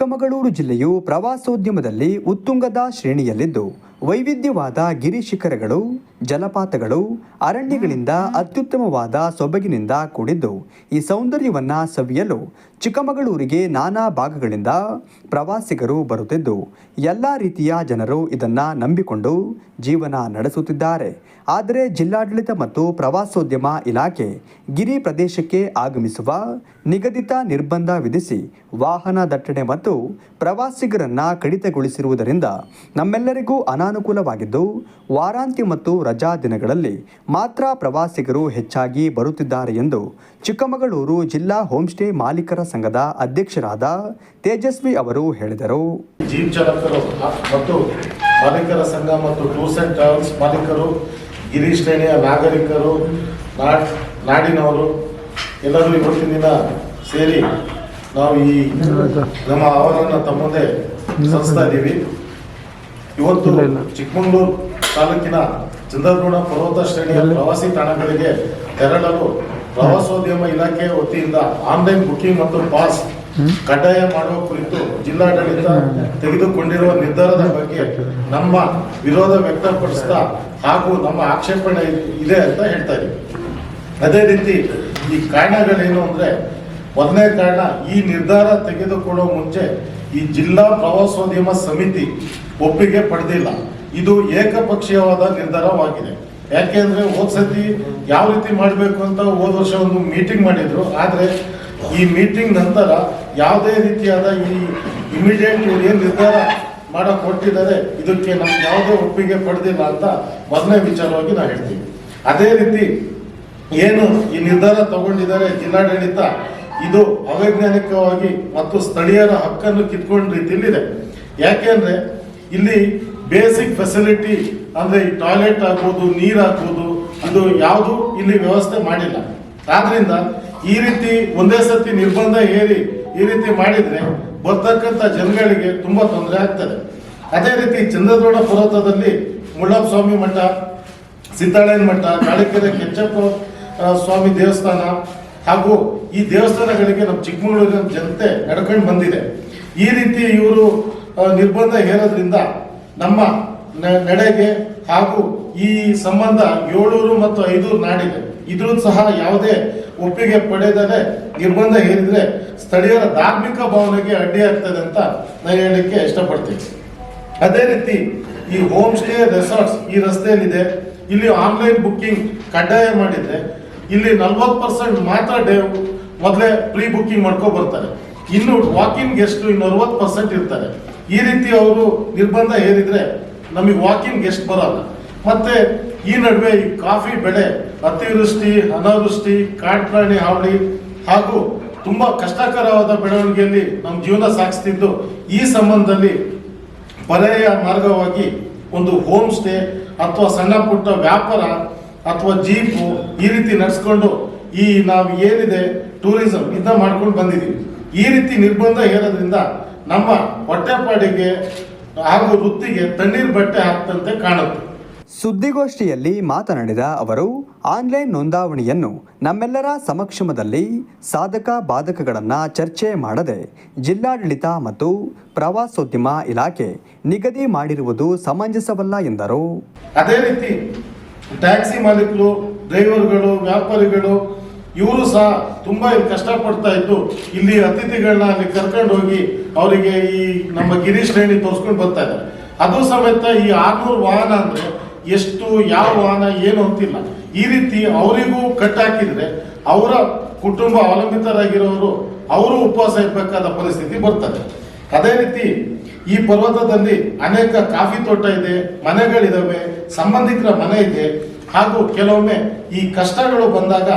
ಚಿಕ್ಕಮಗಳೂರು ಜಿಲ್ಲೆಯು ಪ್ರವಾಸೋದ್ಯಮದಲ್ಲಿ ಉತ್ತುಂಗದ ಶ್ರೇಣಿಯಲ್ಲಿದ್ದು ವೈವಿಧ್ಯವಾದ ಗಿರಿ ಶಿಖರಗಳು ಜಲಪಾತಗಳು, ಅರಣ್ಯಗಳಿಂದ ಅತ್ಯುತ್ತಮವಾದ ಸೊಬಗಿನಿಂದ ಕೂಡಿದ್ದು, ಈ ಸೌಂದರ್ಯವನ್ನು ಸವಿಯಲು ಚಿಕ್ಕಮಗಳೂರಿಗೆ ನಾನಾ ಭಾಗಗಳಿಂದ ಪ್ರವಾಸಿಗರು ಬರುತ್ತಿದ್ದು, ಎಲ್ಲ ರೀತಿಯ ಜನರು ಇದನ್ನು ನಂಬಿಕೊಂಡು ಜೀವನ ನಡೆಸುತ್ತಿದ್ದಾರೆ. ಆದರೆ ಜಿಲ್ಲಾಡಳಿತ ಮತ್ತು ಪ್ರವಾಸೋದ್ಯಮ ಇಲಾಖೆ ಗಿರಿ ಪ್ರದೇಶಕ್ಕೆ ಆಗಮಿಸುವ ನಿಗದಿತ ನಿರ್ಬಂಧ ವಿಧಿಸಿ ವಾಹನ ದಟ್ಟಣೆ ಮತ್ತು ಪ್ರವಾಸಿಗರನ್ನು ಕಡಿತಗೊಳಿಸಿರುವುದರಿಂದ ನಮ್ಮೆಲ್ಲರಿಗೂ ಅನಾನುಕೂಲವಾಗಿದ್ದು ವಾರಾಂತ್ಯ ಮತ್ತು ರಜಾ ದಿನಗಳಲ್ಲಿ ಮಾತ್ರ ಪ್ರವಾಸಿಗರು ಹೆಚ್ಚಾಗಿ ಬರುತ್ತಿದ್ದಾರೆ ಎಂದು ಚಿಕ್ಕಮಗಳೂರು ಜಿಲ್ಲಾ ಹೋಂಸ್ಟೇ ಮಾಲೀಕರ ಸಂಘದ ಅಧ್ಯಕ್ಷರಾದ ತೇಜಸ್ವಿ ಅವರು ಹೇಳಿದರು. ಜೀಪ್ ಚಾಲಕರು ಮತ್ತು ಮಾಲೀಕರ ಸಂಘ ಮತ್ತು ಟೂರ್ಸ್ ಅಂಡ್ ಟ್ರಾವೆಲ್ಸ್ ಮಾಲೀಕರು ಗಿರಿ ಶ್ರೇಣಿಯ ನಾಗರಿಕರು ನಾಡ್ ನಾಡಿನವರು ಎಲ್ಲರೂ ಇವತ್ತಿನ ದಿನ ಸೇರಿ ನಾವು ಈ ನಮ್ಮ ಅವರನ್ನು ತಮ್ಮದೇ ಸಂಸ್ಥಾ ಇದ್ದೀವಿ. ಇವತ್ತು ಚಿಕ್ಕಮಗಳೂರು ತಾಲೂಕಿನ ಚಂದ್ರಗೌಡ ಪರ್ವತ ಶ್ರೇಣಿಯ ಪ್ರವಾಸಿ ತಾಣಗಳಿಗೆ ತೆರಳಲು ಪ್ರವಾಸೋದ್ಯಮ ಇಲಾಖೆ ವತಿಯಿಂದ ಆನ್ಲೈನ್ ಬುಕಿಂಗ್ ಮತ್ತು ಪಾಸ್ ಕಡ್ಡಾಯ ಮಾಡುವ ಕುರಿತು ಜಿಲ್ಲಾಡಳಿತ ತೆಗೆದುಕೊಂಡಿರುವ ನಿರ್ಧಾರದ ಬಗ್ಗೆ ನಮ್ಮ ವಿರೋಧ ವ್ಯಕ್ತಪಡಿಸ್ತಾ ಹಾಗೂ ನಮ್ಮ ಆಕ್ಷೇಪಣೆ ಇದೆ ಅಂತ ಹೇಳ್ತಾ ಇದ್ದೀವಿ ಅದೇ ರೀತಿ ಈ ಕಾರಣಗಳೇನು ಅಂದ್ರೆ ಮೊದಲನೇ ಕಾರಣ ಈ ನಿರ್ಧಾರ ತೆಗೆದುಕೊಳ್ಳುವ ಮುಂಚೆ ಈ ಜಿಲ್ಲಾ ಪ್ರವಾಸೋದ್ಯಮ ಸಮಿತಿ ಒಪ್ಪಿಗೆ ಪಡೆದಿಲ್ಲ. ಇದು ಏಕಪಕ್ಷೀಯವಾದ ನಿರ್ಧಾರವಾಗಿದೆ. ಯಾಕೆಂದ್ರೆ ಹೋದ್ ಸತಿ ಯಾವ ರೀತಿ ಮಾಡಬೇಕು ಅಂತ ಹೋದ ವರ್ಷ ಒಂದು ಮೀಟಿಂಗ್ ಮಾಡಿದ್ರು. ಆದರೆ ಈ ಮೀಟಿಂಗ್ ನಂತರ ಯಾವುದೇ ರೀತಿಯಾದ ಈ ಇಮಿಡಿಯೇಟ್ ಏನು ನಿರ್ಧಾರ ಮಾಡ ಕೊಟ್ಟಿದ್ದಾರೆ ಇದಕ್ಕೆ ನಮ್ಗೆ ಯಾವುದೇ ಒಪ್ಪಿಗೆ ಪಡೆದಿಲ್ಲ ಅಂತ ಮೊದಲನೇ ವಿಚಾರವಾಗಿ ನಾವು ಹೇಳ್ತೀವಿ. ಅದೇ ರೀತಿ ಏನು ಈ ನಿರ್ಧಾರ ತಗೊಂಡಿದ್ದಾರೆ ಜಿಲ್ಲಾಡಳಿತ ಇದು ಅವೈಜ್ಞಾನಿಕವಾಗಿ ಮತ್ತು ಸ್ಥಳೀಯರ ಹಕ್ಕನ್ನು ಕಿತ್ಕೊಂಡ ರೀತಿಯಲ್ಲಿದೆ. ಯಾಕೆಂದ್ರೆ ಇಲ್ಲಿ ಬೇಸಿಕ್ ಫೆಸಿಲಿಟಿ ಅಂದ್ರೆ ಈ ಟಾಯ್ಲೆಟ್ ಆಗ್ಬೋದು, ನೀರು ಆಗ್ಬೋದು ಇದು ಯಾವುದು ಇಲ್ಲಿ ವ್ಯವಸ್ಥೆ ಮಾಡಿಲ್ಲ. ಆದ್ರಿಂದ ಈ ರೀತಿ ಒಂದೇ ಸತಿ ನಿರ್ಬಂಧ ಹೇರಿ ಈ ರೀತಿ ಮಾಡಿದ್ರೆ ಬರ್ತಕ್ಕಂಥ ಜನಗಳಿಗೆ ತುಂಬಾ ತೊಂದರೆ ಆಗ್ತದೆ. ಅದೇ ರೀತಿ ಚಂದ್ರದ್ರೋಣ ಪರ್ವತದಲ್ಲಿ ಮುಳ್ಳಪ್ಪ ಸ್ವಾಮಿ ಮಠ, ಸಿದ್ದಾಳಯ್ಯನ ಮಠ, ಕಾಳಿಕೆರೆ ಕೆಚ್ಚಪ್ಪ ಸ್ವಾಮಿ ದೇವಸ್ಥಾನ ಹಾಗೂ ಈ ದೇವಸ್ಥಾನಗಳಿಗೆ ನಮ್ಮ ಚಿಕ್ಕಮಗಳೂರಿನ ಜನತೆ ನಡ್ಕೊಂಡು ಬಂದಿದೆ. ಈ ರೀತಿ ಇವರು ನಿರ್ಬಂಧ ಹೇರೋದ್ರಿಂದ ನಮ್ಮ ನಡೆಗೆ ಹಾಗೂ ಈ ಸಂಬಂಧ ಏಳೂರು ಮತ್ತು ಐದೂರು ನಾಡಿದೆ. ಇದ್ರೂ ಸಹ ಯಾವುದೇ ಒಪ್ಪಿಗೆ ಪಡೆದರೆ ನಿರ್ಬಂಧ ಹೇರಿದ್ರೆ ಸ್ಥಳೀಯರ ಧಾರ್ಮಿಕ ಭಾವನೆಗೆ ಅಡ್ಡಿ ಆಗ್ತದೆ ಅಂತ ನಾನು ಹೇಳಲಿಕ್ಕೆ ಇಷ್ಟಪಡ್ತೀನಿ. ಅದೇ ರೀತಿ ಈ ಹೋಮ್ ಸ್ಟೇ ರೆಸಾರ್ಟ್ಸ್ ಈ ರಸ್ತೆಯಲ್ಲಿದೆ. ಇಲ್ಲಿ ಆನ್ಲೈನ್ ಬುಕ್ಕಿಂಗ್ ಕಡ್ಡಾಯ ಮಾಡಿದ್ರೆ ಇಲ್ಲಿ ನಲ್ವತ್ತು ಪರ್ಸೆಂಟ್ ಮಾತ್ರ ಡೇ ಮೊದಲೇ ಪ್ರೀ ಬುಕ್ಕಿಂಗ್ ಮಾಡ್ಕೊ ಬರ್ತಾರೆ. ಇನ್ನು ವಾಕಿಂಗ್ ಗೆಸ್ಟ್ ಇನ್ನು ಅರವತ್ತು ಪರ್ಸೆಂಟ್ ಇರ್ತಾರೆ. ಈ ರೀತಿ ಅವರು ನಿರ್ಬಂಧ ಹೇರಿದ್ರೆ ನಮಗೆ ವಾಕಿಂಗ್ ಗೆಸ್ಟ್ ಬರಲ್ಲ. ಮತ್ತೆ ಈ ನಡುವೆ ಈ ಕಾಫಿ ಬೆಳೆ ಅತಿವೃಷ್ಟಿ, ಅನಾವೃಷ್ಟಿ ಕಾಡ್ಪ್ರಾಣಿ ಹಾವಳಿ ಹಾಗೂ ತುಂಬಾ ಕಷ್ಟಕರವಾದ ಬೆಳವಣಿಗೆಯಲ್ಲಿ ನಮ್ಮ ಜೀವನ ಸಾಗಿಸ್ತಿದ್ದು ಈ ಸಂಬಂಧದಲ್ಲಿ ಪರ್ಯಾಯ ಮಾರ್ಗವಾಗಿ ಒಂದು ಹೋಮ್ ಸ್ಟೇ ಅಥವಾ ಸಣ್ಣ ಪುಟ್ಟ ವ್ಯಾಪಾರ ಅಥವಾ ಜೀಪು ಈ ರೀತಿ ನಡೆಸ್ಕೊಂಡು ಈ ನಾವು ಏನಿದೆ ಟೂರಿಸಂ ಇದನ್ನ ಮಾಡ್ಕೊಂಡು ಬಂದಿದ್ದೀವಿ. ಈ ರೀತಿ ನಿರ್ಬಂಧ ಹೇರೋದ್ರಿಂದ ನಮ್ಮ ಹೊಟ್ಟೆಪಾಡಿಗೆ ಹಾಗೂ ವೃತ್ತಿಗೆ ತಣ್ಣೀರ್ ಬಟ್ಟೆ ಹಾಕ್ತಂತೆ ಕಾಣುತ್ತೆ. ಸುದ್ದಿಗೋಷ್ಠಿಯಲ್ಲಿ ಮಾತನಾಡಿದ ಅವರು ಆನ್ಲೈನ್ ನೋಂದಾವಣಿಯನ್ನು ನಮ್ಮೆಲ್ಲರ ಸಮಕ್ಷಮದಲ್ಲಿ ಸಾಧಕ ಬಾಧಕಗಳನ್ನು ಚರ್ಚೆ ಮಾಡದೆ ಜಿಲ್ಲಾಡಳಿತ ಮತ್ತು ಪ್ರವಾಸೋದ್ಯಮ ಇಲಾಖೆ ನಿಗದಿ ಮಾಡಿರುವುದು ಸಮಂಜಸವಲ್ಲ ಎಂದರು. ಅದೇ ರೀತಿ ಟ್ಯಾಕ್ಸಿ ಮಾಲೀಕರು, ಡ್ರೈವರ್ಗಳು, ವ್ಯಾಪಾರಿಗಳು, ಇವರು ಸಹ ತುಂಬಾ ಇಲ್ಲಿ ಕಷ್ಟಪಡ್ತಾ ಇದ್ದು ಇಲ್ಲಿ ಅತಿಥಿಗಳನ್ನ ಅಲ್ಲಿ ಕರ್ಕೊಂಡು ಹೋಗಿ ಅವರಿಗೆ ಈ ನಮ್ಮ ಗಿರಿ ಶ್ರೇಣಿ ತೋರಿಸ್ಕೊಂಡು ಬರ್ತಾ ಇದ್ದಾರೆ. ಅದು ಸಮೇತ ಈ ಆರ್ನೂರು ವಾಹನ ಅಂದರೆ ಎಷ್ಟು, ಯಾವ ವಾಹನ, ಏನು ಅಂತಿಲ್ಲ. ಈ ರೀತಿ ಅವರಿಗೂ ಕಟ್ ಹಾಕಿದ್ರೆ ಅವರ ಕುಟುಂಬ ಅವಲಂಬಿತರಾಗಿರೋರು, ಅವರು ಉಪವಾಸ ಇರಬೇಕಾದ ಪರಿಸ್ಥಿತಿ ಬರ್ತದೆ. ಅದೇ ರೀತಿ ಈ ಪರ್ವತದಲ್ಲಿ ಅನೇಕ ಕಾಫಿ ತೋಟ ಇದೆ, ಮನೆಗಳಿದಾವೆ, ಸಂಬಂಧಿಕರ ಮನೆ ಇದೆ. ಹಾಗೂ ಕೆಲವೊಮ್ಮೆ ಈ ಕಷ್ಟಗಳು ಬಂದಾಗ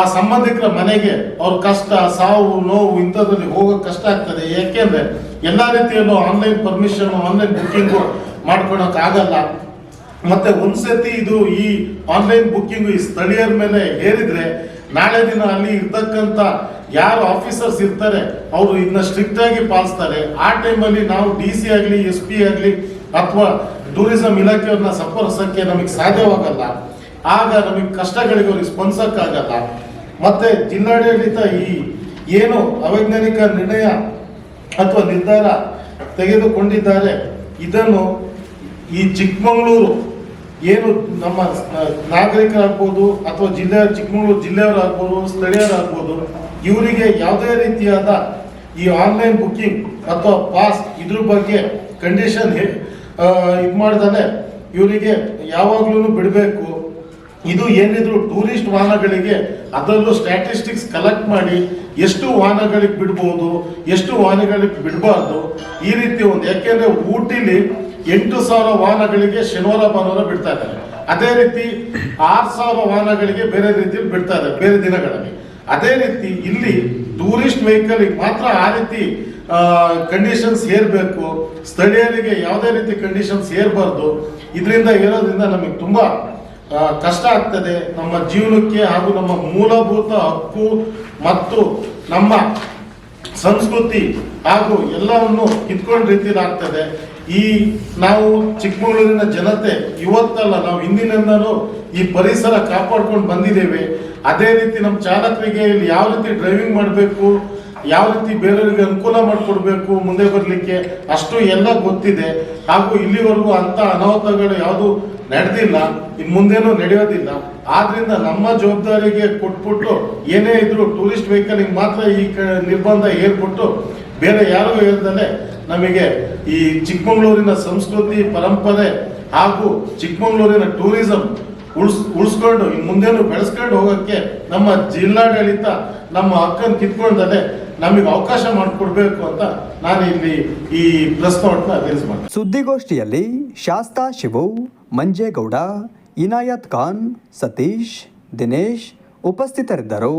ಆ ಸಂಬಂಧಿಕರ ಮನೆಗೆ ಅವ್ರ ಕಷ್ಟ, ಸಾವು, ನೋವು ಇಂಥದ್ರಲ್ಲಿ ಹೋಗೋಕೆ ಕಷ್ಟ ಆಗ್ತದೆ. ಯಾಕೆಂದ್ರೆ ಎಲ್ಲ ರೀತಿಯಲ್ಲೂ ಆನ್ಲೈನ್ ಪರ್ಮಿಷನ್ ಆನ್ಲೈನ್ ಬುಕ್ಕಿಂಗು ಮಾಡ್ಕೊಳಕ್ ಆಗಲ್ಲ. ಮತ್ತೆ ಒಂದ್ಸತಿ ಇದು ಈ ಆನ್ಲೈನ್ ಬುಕ್ಕಿಂಗ್ ಈ ಸ್ಥಳೀಯರ ಮೇಲೆ ಹೇರಿದ್ರೆ, ನಾಳೆ ದಿನ ಅಲ್ಲಿ ಇರ್ತಕ್ಕಂತ ಯಾರು ಆಫೀಸರ್ಸ್ ಇರ್ತಾರೆ, ಅವರು ಇದನ್ನ ಸ್ಟ್ರಿಕ್ಟ್ ಆಗಿ ಪಾಲಿಸ್ತಾರೆ. ಆ ಟೈಮಲ್ಲಿ ನಾವು ಡಿ ಸಿ ಆಗಲಿ ಎಸ್ ಪಿ ಆಗಲಿ, ಅಥವಾ ಟೂರಿಸಂ ಇಲಾಖೆಯವ್ರನ್ನ ಸಂಪರ್ಕಿಸಕ್ಕೆ ನಮಗೆ ಸಾಧ್ಯವಾಗಲ್ಲ. ಆಗ ನಮಗೆ ಕಷ್ಟಗಳಿಗೆ ಅವ್ರಿಗೆ ಸ್ಪಂದಿಸೋಕ್ಕಾಗಲ್ಲ. ಮತ್ತೆ ಜಿಲ್ಲಾಡಳಿತ ಈ ಏನು ಅವೈಜ್ಞಾನಿಕ ನಿರ್ಣಯ ಅಥವಾ ನಿರ್ಧಾರ ತೆಗೆದುಕೊಂಡಿದ್ದಾರೆ, ಇದನ್ನು ಈ ಚಿಕ್ಕಮಗಳೂರು ಏನು ನಮ್ಮ ನಾಗರಿಕರಾಗ್ಬೋದು, ಅಥವಾ ಜಿಲ್ಲೆ ಚಿಕ್ಕಮಗಳೂರು ಜಿಲ್ಲೆಯವರಾಗ್ಬೋದು, ಸ್ಥಳೀಯರಾಗ್ಬೋದು ಇವರಿಗೆ ಯಾವುದೇ ರೀತಿಯಾದ ಈ ಆನ್ಲೈನ್ ಬುಕ್ಕಿಂಗ್ ಅಥವಾ ಪಾಸ್ ಇದ್ರ ಬಗ್ಗೆ ಕಂಡೀಷನ್ ಇದು ಮಾಡ್ದಾನೆ. ಇವರಿಗೆ ಯಾವಾಗ್ಲೂ ಬಿಡಬೇಕು. ಇದು ಏನಿದ್ರು ಟೂರಿಸ್ಟ್ ವಾಹನಗಳಿಗೆ ಅದರಲ್ಲೂ ಸ್ಟ್ಯಾಟಿಸ್ಟಿಕ್ಸ್ ಕಲೆಕ್ಟ್ ಮಾಡಿ ಎಷ್ಟು ವಾಹನಗಳಿಗೆ ಬಿಡ್ಬೋದು, ಎಷ್ಟು ವಾಹನಗಳಿಗೆ ಬಿಡಬಾರ್ದು ಈ ರೀತಿ ಒಂದು. ಯಾಕೆಂದ್ರೆ ಊಟಿಲಿ ಎಂಟು ಸಾವಿರ ವಾಹನಗಳಿಗೆ ಶನಿವಾರ, ಭಾನುವಾರ ಬಿಡ್ತಾ ಇದ್ದಾರೆ. ಅದೇ ರೀತಿ ಆರು ಸಾವಿರ ವಾಹನಗಳಿಗೆ ಬೇರೆ ರೀತಿಯಲ್ಲಿ ಬಿಡ್ತಾ ಇದ್ದಾರೆ, ಬೇರೆ ದಿನಗಳಲ್ಲಿ. ಅದೇ ರೀತಿ ಇಲ್ಲಿ ಟೂರಿಸ್ಟ್ ವೆಹಿಕಲ್ ಮಾತ್ರ ಆ ರೀತಿ ಕಂಡೀಷನ್ಸ್ ಏರ್ಬೇಕು. ಸ್ಥಳೀಯರಿಗೆ ಯಾವುದೇ ರೀತಿ ಕಂಡೀಷನ್ಸ್ ಏರ್ಬಾರ್ದು. ಇದರಿಂದ ಇರೋದ್ರಿಂದ ನಮಗೆ ತುಂಬ ಕಷ್ಟ ಆಗ್ತದೆ. ನಮ್ಮ ಜೀವನಕ್ಕೆ ಹಾಗೂ ನಮ್ಮ ಮೂಲಭೂತ ಹಕ್ಕು ಮತ್ತು ನಮ್ಮ ಸಂಸ್ಕೃತಿ ಹಾಗೂ ಎಲ್ಲವನ್ನು ಕಿತ್ಕೊಂಡ ರೀತಿಯಲ್ಲಿ ಈ ನಾವು ಚಿಕ್ಕಮಗಳೂರಿನ ಜನತೆ ಇವತ್ತಲ್ಲ, ನಾವು ಹಿಂದಿನಿಂದಲೂ ಈ ಪರಿಸರ ಕಾಪಾಡ್ಕೊಂಡು ಬಂದಿದ್ದೇವೆ. ಅದೇ ರೀತಿ ನಮ್ಮ ಚಾಲಕರಿಗೆ ಇಲ್ಲಿ ಯಾವ ರೀತಿ ಡ್ರೈವಿಂಗ್ ಮಾಡಬೇಕು, ಯಾವ ರೀತಿ ಬೇರೆಯವರಿಗೆ ಅನುಕೂಲ ಮಾಡಿಕೊಡ್ಬೇಕು ಮುಂದೆ ಬರಲಿಕ್ಕೆ ಅಷ್ಟು ಎಲ್ಲ ಗೊತ್ತಿದೆ. ಹಾಗೂ ಇಲ್ಲಿವರೆಗೂ ಅಂತ ಅನಾಹುತಗಳು ಯಾವುದು ನಡೆದಿಲ್ಲ, ಇನ್ನು ಮುಂದೇನೂ ನಡೆಯೋದಿಲ್ಲ. ಆದ್ರಿಂದ ನಮ್ಮ ಜವಾಬ್ದಾರಿಗೆ ಕೊಟ್ಬಿಟ್ಟು ಏನೇ ಇದ್ರು ಟೂರಿಸ್ಟ್ ವೆಹಿಕಲ್ ಮಾತ್ರ ಈ ನಿರ್ಬಂಧ ಏರ್ಪಟ್ಟು ಬೇರೆ ಯಾರಿಗೂ ಹೇಳ್ದಲೆ ನಮಗೆ ಈ ಚಿಕ್ಕಮಗಳೂರಿನ ಸಂಸ್ಕೃತಿ, ಪರಂಪರೆ ಹಾಗೂ ಚಿಕ್ಕಮಗಳೂರಿನ ಟೂರಿಸಂ ಉಳ್ಸ್, ಉಳಿಸ್ಕೊಂಡು ಇನ್ನು ಮುಂದೇನು ಬೆಳೆಸ್ಕೊಂಡು ಹೋಗೋಕ್ಕೆ ನಮ್ಮ ಜಿಲ್ಲಾಡಳಿತ, ನಮ್ಮ ಅಕ್ಕನ ಕಿತ್ಕೊಂಡದೆ ನಮಗೆ ಅವಕಾಶ ಮಾಡಿಕೊಡ್ಬೇಕು ಅಂತ ನಾನು ಇಲ್ಲಿ ಈ ಪ್ರೆಸ್ ನೋಟ್ನ ರಿಲೀಸ್ ಮಾಡ್ತೀನಿ ಸುದ್ದಿಗೋಷ್ಠಿಯಲ್ಲಿ ಶಾಸ್ತಾ ಶಿವು, ಮಂಜೇಗೌಡ, ಇನಾಯತ್ ಖಾನ್, ಸತೀಶ್, ದಿನೇಶ್ ಉಪಸ್ಥಿತರಿದ್ದರು.